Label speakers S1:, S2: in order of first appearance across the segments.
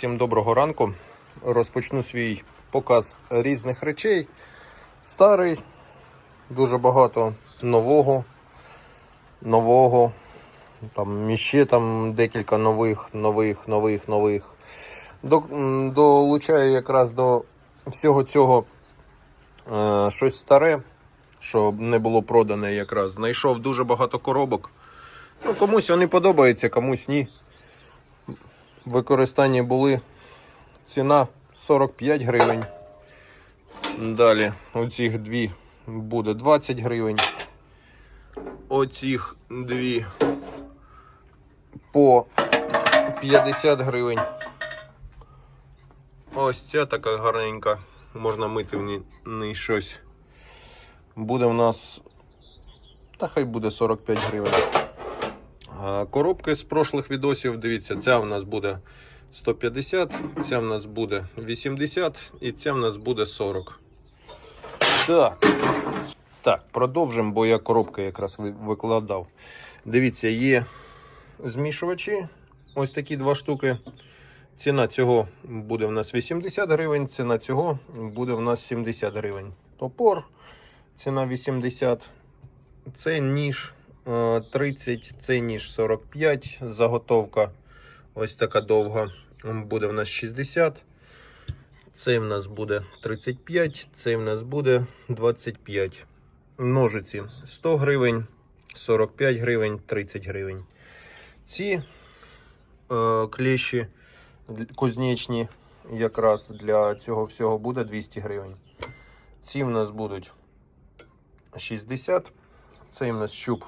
S1: Всім доброго ранку. Розпочну свій показ різних речей. Старий, дуже багато нового, нового. Там ще там декілька нових, нових, нових, нових. До, долучаю якраз до всього цього е, щось старе, що не було продане якраз. Знайшов дуже багато коробок. Ну, комусь вони подобаються, комусь ні. В використанні були ціна 45 гривень. Далі оцих дві буде 20 гривень. Оцих дві по 50 гривень. Ось ця така гарненька. Можна мити в ній- ній щось. Буде в нас. Та хай буде 45 гривень. Коробки з прошлих відосів, дивіться, ця в нас буде 150, ця в нас буде 80 і ця в нас буде 40. Так. Так, продовжимо, бо я коробки якраз викладав. Дивіться, є змішувачі. Ось такі два штуки. Ціна цього буде в нас 80 гривень, ціна цього буде в нас 70 гривень. Топор, ціна 80. Це ніж 30, це ніж 45. Заготовка ось така довга. Буде в нас 60. Цей в нас буде 35, цей в нас буде 25. Ножиці 100 гривень, 45 гривень, 30 гривень. Ці е, клещі кузнечні якраз для цього всього буде 200 гривень. Ці в нас будуть 60. Цей в нас щуп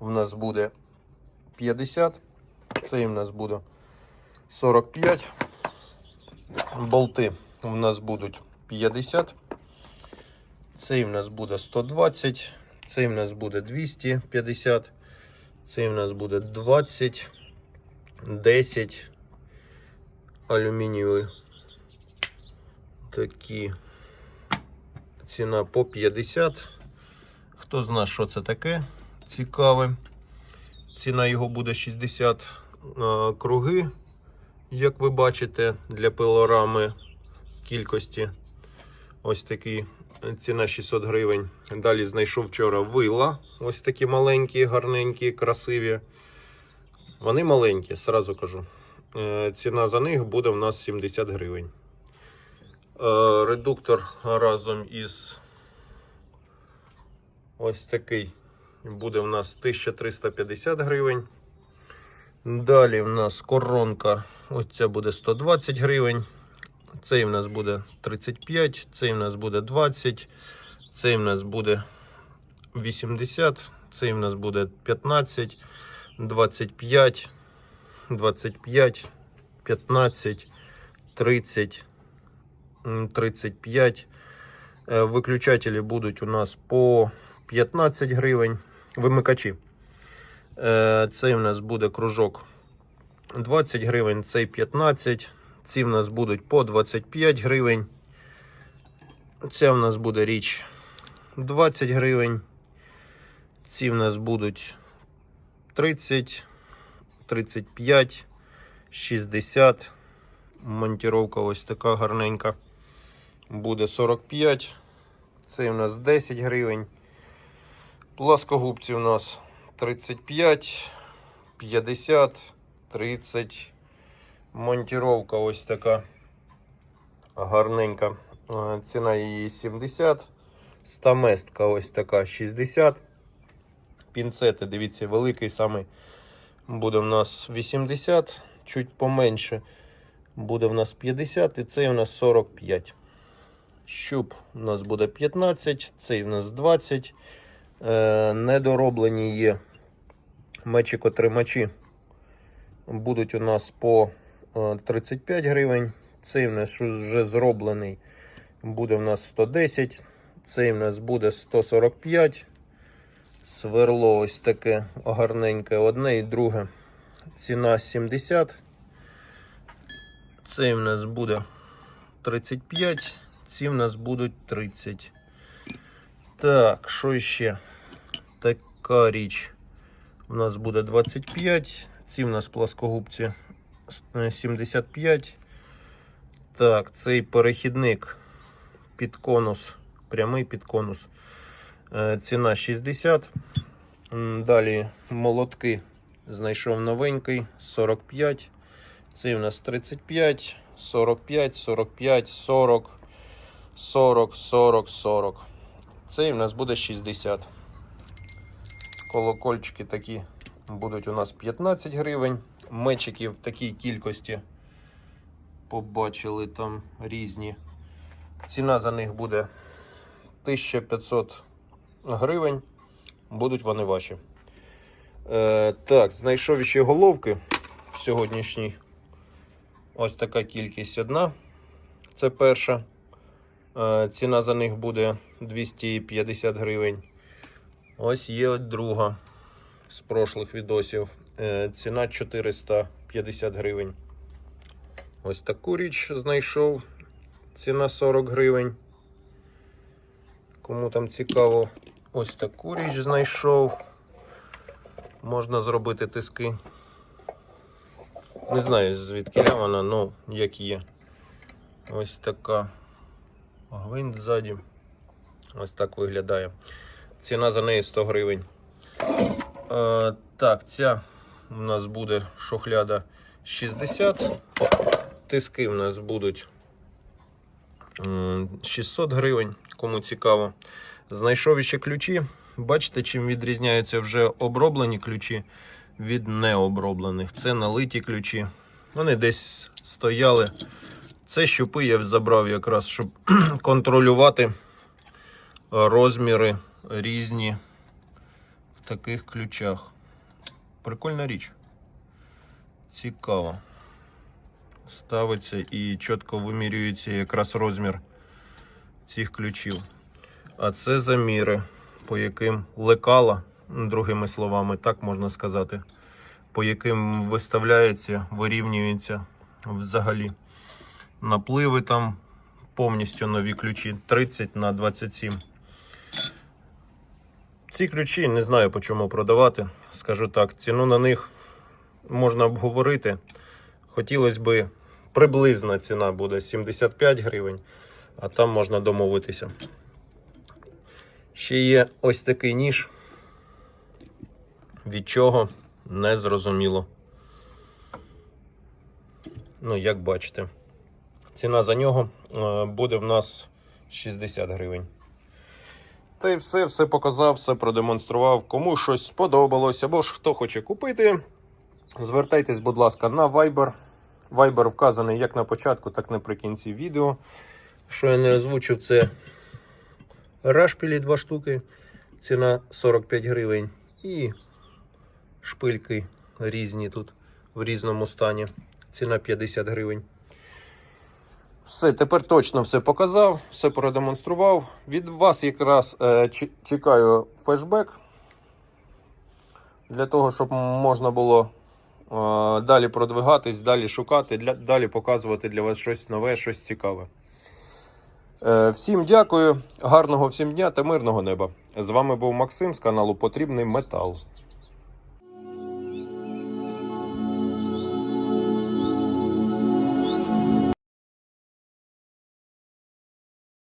S1: в нас буде 50. Цей в нас буде 45. Болти в нас будуть 50. Цей в нас буде 120. Цей в нас буде 250. Цей в нас буде 20. 10. Алюмінієві. Такі. Ціна по 50. Хто знає, що це таке? Цікаве. Ціна його буде 60 е, круги, як ви бачите, для пилорами кількості. Ось такі. Ціна 600 гривень. Далі знайшов вчора вила. Ось такі маленькі, гарненькі, красиві. Вони маленькі, сразу кажу. Е, Ціна за них буде в нас 70 гривень. Е, Редуктор разом із ось такий буде в нас 1350 гривень. Далі в нас коронка. Ось ця буде 120 гривень. Цей в нас буде 35, цей в нас буде 20, цей в нас буде 80, цей в нас буде 15, 25, 25, 15, 30, 35. Е, Виключателі будуть у нас по 15 гривень. Вимикачі. Е, Цей у нас буде кружок 20 гривень, цей 15. Ці в нас будуть по 25 гривень. Ця в нас буде річ 20 гривень. Ці в нас будуть 30, 35, 60. Монтіровка ось така гарненька. Буде 45. Цей у нас 10 гривень. Пласкогубці у нас 35, 50, 30. Монтіровка ось така гарненька. Е, Ціна її 70. Стаместка ось така 60. Пінцети, дивіться, великий самий буде в нас 80, чуть поменше. Буде в нас 50 і цей у нас 45. Щуп у нас буде 15, цей у нас 20. Е, недороблені є мечикотримачі. Будуть у нас по е, 35 гривень. Цей у нас вже зроблений. Буде в нас 110. Цей у нас буде 145. Сверло ось таке гарненьке. Одне і друге. Ціна 70. Цей у нас буде 35. Ці в нас будуть 30. Так, що ще? Така річ. У нас буде 25. Ці в нас плоскогубці е, 75. Так, цей перехідник під конус, прямий під конус. Е, Ціна 60. Далі молотки знайшов новенький 45. Цей у нас 35, 45, 45, 40, 40, 40, 40. Цей у нас буде 60. Колокольчики такі будуть у нас 15 гривень. Мечики в такій кількості побачили там різні. Ціна за них буде 1500 гривень. Будуть вони ваші. Е, так, знайшов ще головки сьогоднішній. Ось така кількість одна. Це перша. Е, ціна за них буде 250 гривень. Ось є друга з прошлих відосів. Е, ціна 450 гривень. Ось таку річ знайшов. Ціна 40 гривень. Кому там цікаво, ось таку річ знайшов. Можна зробити тиски. Не знаю звідки вона, ну як є. Ось така. Гвинт ззаді. Ось так виглядає. Ціна за неї 100 гривень. Е, так, ця у нас буде шухляда 60. Тиски у нас будуть 600 гривень, кому цікаво. Знайшов ще ключі. Бачите, чим відрізняються вже оброблені ключі від необроблених. Це налиті ключі. Вони десь стояли. Це щупи я забрав якраз, щоб контролювати розміри різні в таких ключах. Прикольна річ. Цікаво. Ставиться і чітко вимірюється якраз розмір цих ключів. А це заміри, по яким лекала, другими словами, так можна сказати, по яким виставляється, вирівнюється взагалі. Напливи там повністю нові ключі 30 на 27. Ці ключі не знаю по чому продавати. Скажу так, ціну на них можна обговорити. Хотілося б приблизна ціна буде 75 гривень, а там можна домовитися. Ще є ось такий ніж. Від чого не зрозуміло. Ну, як бачите, ціна за нього е, буде в нас 60 гривень. Та й все, все показав, все продемонстрував. Кому щось сподобалось, або ж хто хоче купити, звертайтесь, будь ласка, на Viber. Viber вказаний як на початку, так і наприкінці відео. Що я не озвучив, це рашпілі 2 штуки. Ціна 45 гривень. І шпильки різні тут в різному стані. Ціна 50 гривень. Все, тепер точно все показав, все продемонстрував. Від вас якраз е, чекаю флешбек. Для того, щоб можна було е, далі продвигатись, далі шукати, для, далі показувати для вас щось нове, щось цікаве. Е, всім дякую, гарного всім дня та мирного неба. З вами був Максим з каналу Потрібний Метал.